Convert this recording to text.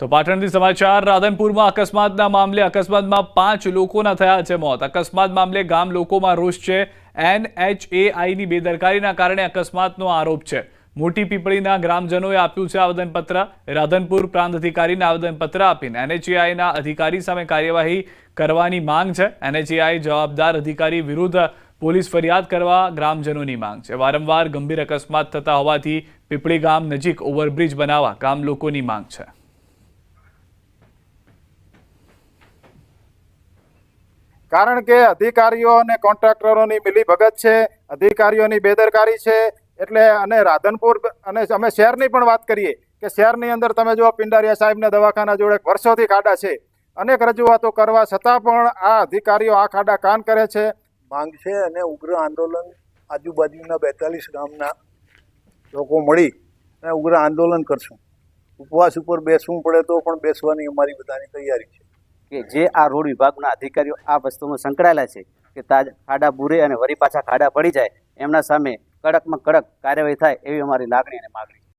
તો પાટણથી સમાચાર, રાધનપુરમાં અકસ્માતના મામલે અકસ્માતમાં પાંચ લોકોના થયા છે મોત. અકસ્માત મામલે ગામ લોકોમાં રોષ છે. એનએચએઆઈની બેદરકારીના કારણે અકસ્માતનો આરોપ છે. મોટી પીપળીના ગ્રામજનોએ આપ્યું છે આવેદનપત્ર. રાધનપુર પ્રાંત અધિકારીને આવેદનપત્ર આપીને એનએચએઆઈના અધિકારી સામે કાર્યવાહી કરવાની માંગ છે. એનએચએઆઈ જવાબદાર અધિકારી વિરુદ્ધ પોલીસ ફરિયાદ કરવા ગ્રામજનોની માંગ છે. વારંવાર ગંભીર અકસ્માત થતા હોવાથી પીપળી ગામ નજીક ઓવરબ્રિજ બનાવવા ગામ લોકોની માંગ છે. કારણ કે અધિકારીઓ અને કોન્ટ્રાક્ટરોની મિલીભગત છે, અધિકારીઓની બેદરકારી છે, એટલે અને રાધનપુર અને અમે શહેરની પણ વાત કરીએ કે શહેરની અંદર તમે જો પિંડારિયા સાહેબના દવાખાના જોડે વર્ષોથી ખાડા છે. અનેક રજૂઆતો કરવા છતાં પણ આ અધિકારીઓ આ ખાડા કાન કરે છે. માંગ છે અને ઉગ્ર આંદોલન આજુબાજુના બેતાલીસ ગામના લોકો મળી અને ઉગ્ર આંદોલન કરશું. ઉપવાસ ઉપર બેસવું પડે તો પણ બેસવાની અમારી બધાની તૈયારી છે. કે જે આ રોડ વિભાગના અધિકારીઓ આ વસ્તુમાં સંકળાયેલા છે કે તાજ ખાડા બુરે અને વરી પાછા ખાડા પડી જાય, એમના સામે કડકમાં કડક કાર્યવાહી થાય એવી અમારી લાગણી અને માગણી